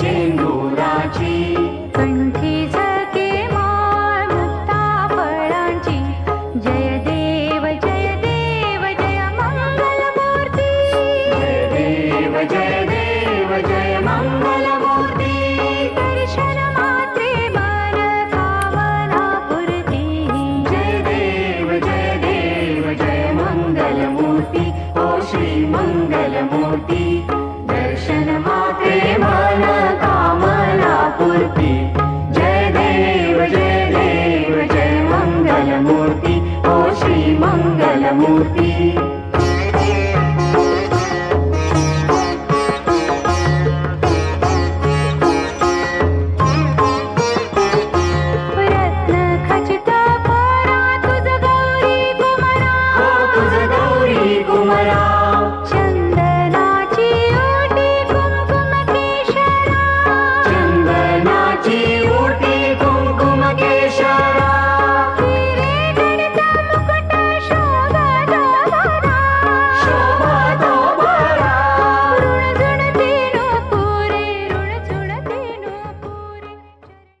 शेंदुराची. कंठी झके माळ फळांची. जय जय देव जय मंगल मूर्ती देव जय जय मंगल मूर्ती दर्शन माते मन जय देव जय देव जय मंगल मूर्ती ओ श्री मूर्ती। जय देव जय देव जय मंगलमूर्ती। ओ श्री मंगलमूर्ती।